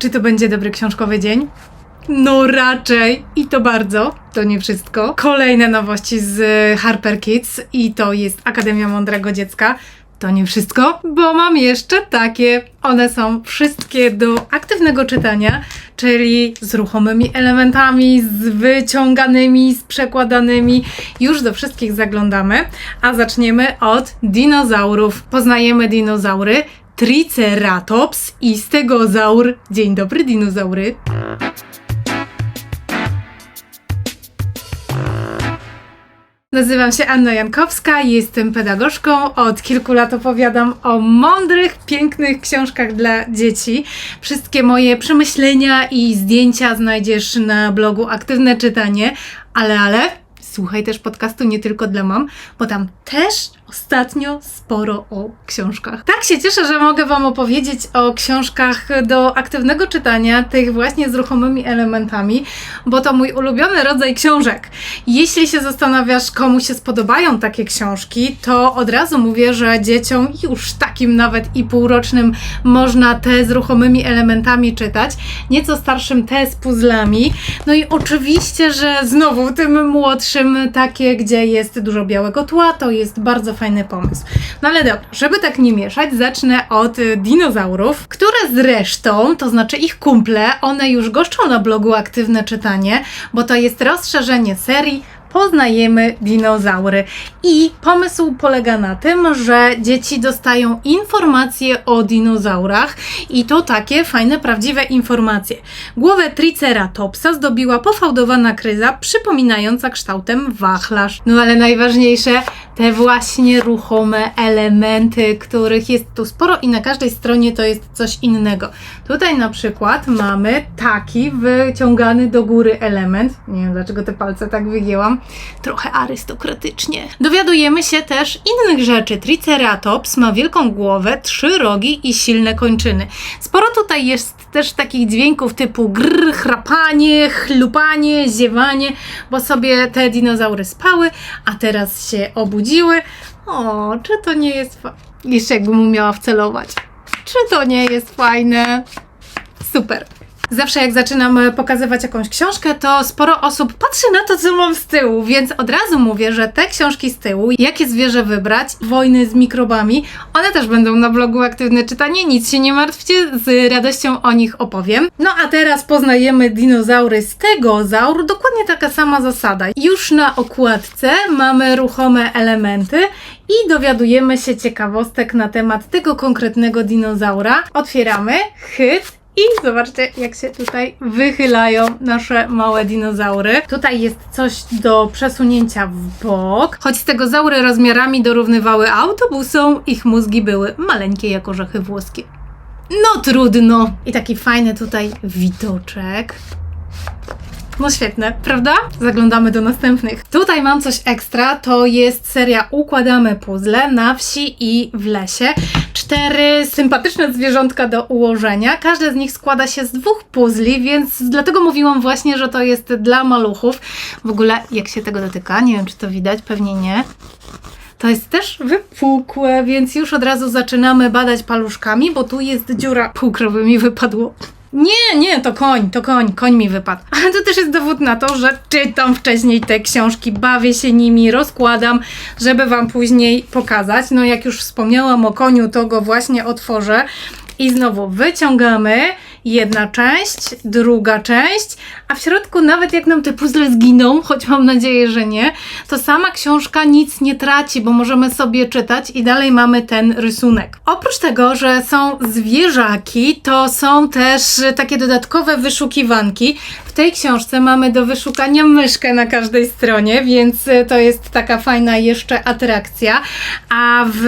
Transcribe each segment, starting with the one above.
Czy to będzie dobry książkowy dzień? No raczej i to bardzo. To nie wszystko. Kolejne nowości z Harper Kids i to jest Akademia Mądrego Dziecka. To nie wszystko, bo mam jeszcze takie. One są wszystkie do aktywnego czytania, czyli z ruchomymi elementami, z wyciąganymi, z przekładanymi. Już do wszystkich zaglądamy, a zaczniemy od dinozaurów. Poznajemy dinozaury. Triceratops i stegozaur. Dzień dobry, dinozaury. Nazywam się Anna Jankowska, jestem pedagogzką. Od kilku lat opowiadam o mądrych, pięknych książkach dla dzieci. Wszystkie moje przemyślenia i zdjęcia znajdziesz na blogu Aktywne Czytanie, ale ale słuchaj też podcastu nie tylko dla mam, bo tam też ostatnio sporo o książkach. Tak się cieszę, że mogę Wam opowiedzieć o książkach do aktywnego czytania, tych właśnie z ruchomymi elementami, bo to mój ulubiony rodzaj książek. Jeśli się zastanawiasz, komu się spodobają takie książki, to od razu mówię, że dzieciom już takim nawet i półrocznym można te z ruchomymi elementami czytać, nieco starszym te z puzzlami. No i oczywiście, że znowu tym młodszym takie, gdzie jest dużo białego tła, to jest bardzo fajny pomysł. No ale dobra, żeby tak nie mieszać, zacznę od y, dinozaurów, które zresztą, to znaczy ich kumple, one już goszczą na blogu Aktywne Czytanie, bo to jest rozszerzenie serii poznajemy dinozaury. I pomysł polega na tym, że dzieci dostają informacje o dinozaurach i to takie fajne, prawdziwe informacje. Głowę Triceratopsa zdobiła pofałdowana kryza, przypominająca kształtem wachlarz. No ale najważniejsze, te właśnie ruchome elementy, których jest tu sporo i na każdej stronie to jest coś innego. Tutaj na przykład mamy taki wyciągany do góry element. Nie wiem dlaczego te palce tak wygięłam. Trochę arystokratycznie. Dowiadujemy się też innych rzeczy. Triceratops ma wielką głowę, trzy rogi i silne kończyny. Sporo tutaj jest też takich dźwięków typu grr, chrapanie, chlupanie, ziewanie, bo sobie te dinozaury spały, a teraz się obudziły. O, czy to nie jest Jeszcze jakbym umiała wcelować. Czy to nie jest fajne? Super. Zawsze jak zaczynam e, pokazywać jakąś książkę, to sporo osób patrzy na to, co mam z tyłu, więc od razu mówię, że te książki z tyłu, jakie zwierzę wybrać, wojny z mikrobami, one też będą na blogu Aktywne Czytanie, nic się nie martwcie, z radością o nich opowiem. No a teraz poznajemy dinozaury stegozaur, dokładnie taka sama zasada. Już na okładce mamy ruchome elementy i dowiadujemy się ciekawostek na temat tego konkretnego dinozaura. Otwieramy, chyt i zobaczcie, jak się tutaj wychylają nasze małe dinozaury. Tutaj jest coś do przesunięcia w bok. Choć stegozaury rozmiarami dorównywały autobusom, ich mózgi były maleńkie jak orzechy włoskie. No trudno. I taki fajny tutaj widoczek. No świetne, prawda? Zaglądamy do następnych. Tutaj mam coś ekstra, to jest seria Układamy puzzle na wsi i w lesie. Cztery sympatyczne zwierzątka do ułożenia. Każde z nich składa się z dwóch puzli, więc dlatego mówiłam właśnie, że to jest dla maluchów. W ogóle jak się tego dotyka, nie wiem czy to widać, pewnie nie. To jest też wypukłe, więc już od razu zaczynamy badać paluszkami, bo tu jest dziura. Pół krowy mi wypadło. Nie, nie, to koń, to koń, koń mi wypadł. Ale to też jest dowód na to, że czytam wcześniej te książki, bawię się nimi, rozkładam, żeby Wam później pokazać. No jak już wspomniałam o koniu, to go właśnie otworzę. I znowu wyciągamy jedna część, druga część, a w środku nawet jak nam te puzzle zginą, choć mam nadzieję, że nie, to sama książka nic nie traci, bo możemy sobie czytać i dalej mamy ten rysunek. Oprócz tego, że są zwierzaki, to są też takie dodatkowe wyszukiwanki. Tej książce mamy do wyszukania myszkę na każdej stronie, więc to jest taka fajna jeszcze atrakcja. A w,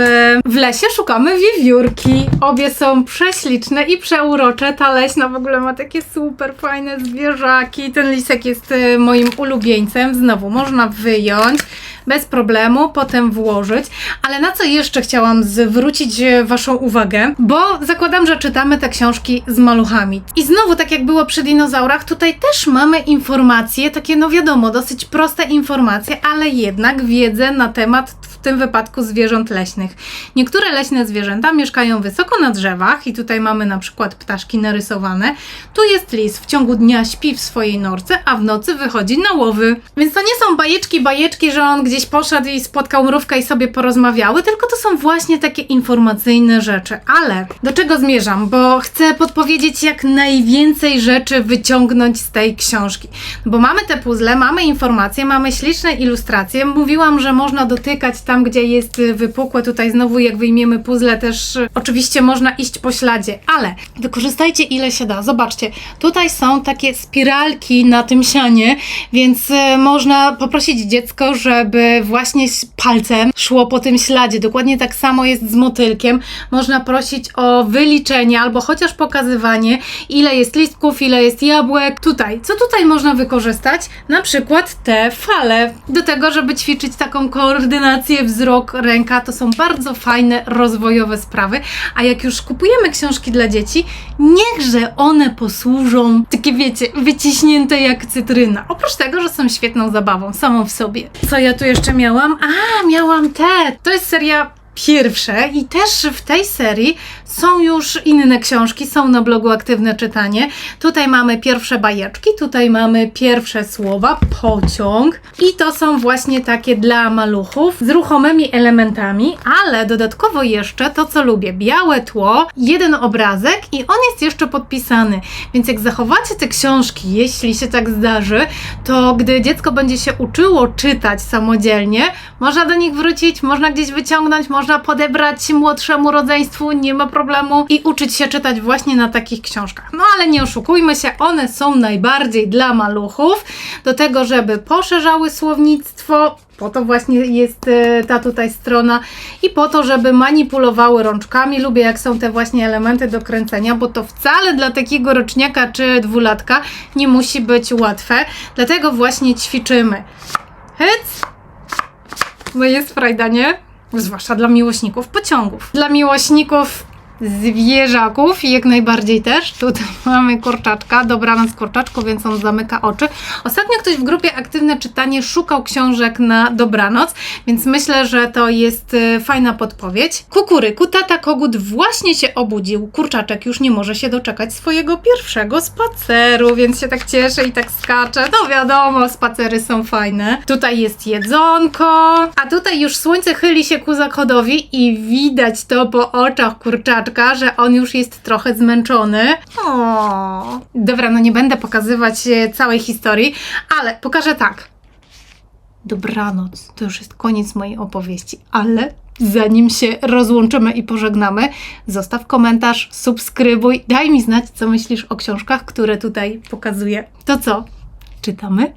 w lesie szukamy wiewiórki. Obie są prześliczne i przeurocze. Ta leśna w ogóle ma takie super fajne zwierzaki. Ten lisek jest e, moim ulubieńcem. Znowu można wyjąć, bez problemu potem włożyć. Ale na co jeszcze chciałam zwrócić e, Waszą uwagę? Bo zakładam, że czytamy te książki z maluchami. I znowu, tak jak było przy dinozaurach, tutaj też mamy informacje, takie no wiadomo, dosyć proste informacje, ale jednak wiedzę na temat tym wypadku zwierząt leśnych. Niektóre leśne zwierzęta mieszkają wysoko na drzewach i tutaj mamy na przykład ptaszki narysowane. Tu jest lis, w ciągu dnia śpi w swojej norce, a w nocy wychodzi na łowy. Więc to nie są bajeczki, bajeczki, że on gdzieś poszedł i spotkał mrówkę i sobie porozmawiały, tylko to są właśnie takie informacyjne rzeczy. Ale do czego zmierzam? Bo chcę podpowiedzieć jak najwięcej rzeczy wyciągnąć z tej książki. Bo mamy te puzzle, mamy informacje, mamy śliczne ilustracje. Mówiłam, że można dotykać tam, gdzie jest y, wypukłe. Tutaj znowu, jak wyjmiemy puzzle, też y, oczywiście można iść po śladzie, ale wykorzystajcie ile się da. Zobaczcie, tutaj są takie spiralki na tym sianie, więc y, można poprosić dziecko, żeby właśnie palcem szło po tym śladzie. Dokładnie tak samo jest z motylkiem. Można prosić o wyliczenie albo chociaż pokazywanie, ile jest listków, ile jest jabłek. Tutaj, co tutaj można wykorzystać? Na przykład te fale. Do tego, żeby ćwiczyć taką koordynację wzrok, ręka. To są bardzo fajne, rozwojowe sprawy. A jak już kupujemy książki dla dzieci, niechże one posłużą, takie wiecie, wyciśnięte jak cytryna. Oprócz tego, że są świetną zabawą samą w sobie. Co ja tu jeszcze miałam? A, miałam te. To jest seria pierwsze i też w tej serii są już inne książki, są na blogu Aktywne Czytanie. Tutaj mamy pierwsze bajeczki, tutaj mamy pierwsze słowa, pociąg i to są właśnie takie dla maluchów z ruchomymi elementami, ale dodatkowo jeszcze to, co lubię, białe tło, jeden obrazek i on jest jeszcze podpisany, więc jak zachowacie te książki, jeśli się tak zdarzy, to gdy dziecko będzie się uczyło czytać samodzielnie, można do nich wrócić, można gdzieś wyciągnąć, można podebrać młodszemu rodzeństwu, nie ma problemu i uczyć się czytać właśnie na takich książkach. No ale nie oszukujmy się, one są najbardziej dla maluchów, do tego, żeby poszerzały słownictwo, po to właśnie jest e, ta tutaj strona i po to, żeby manipulowały rączkami. Lubię jak są te właśnie elementy do kręcenia, bo to wcale dla takiego roczniaka czy dwulatka nie musi być łatwe. Dlatego właśnie ćwiczymy. Hyc! No jest frajda, nie? Zwłaszcza dla miłośników pociągów. Dla miłośników zwierzaków i jak najbardziej też. Tutaj mamy kurczaczka, dobranoc kurczaczku, więc on zamyka oczy. Ostatnio ktoś w grupie Aktywne Czytanie szukał książek na dobranoc, więc myślę, że to jest e, fajna podpowiedź. Kukuryku, tata kogut właśnie się obudził. Kurczaczek już nie może się doczekać swojego pierwszego spaceru, więc się tak cieszy i tak skacze. No wiadomo, spacery są fajne. Tutaj jest jedzonko, a tutaj już słońce chyli się ku zachodowi i widać to po oczach kurczaczka, że on już jest trochę zmęczony. O. Dobra, no nie będę pokazywać e, całej historii, ale pokażę tak. Dobranoc, to już jest koniec mojej opowieści, ale zanim się rozłączymy i pożegnamy, zostaw komentarz, subskrybuj, daj mi znać, co myślisz o książkach, które tutaj pokazuję. To co? Czytamy?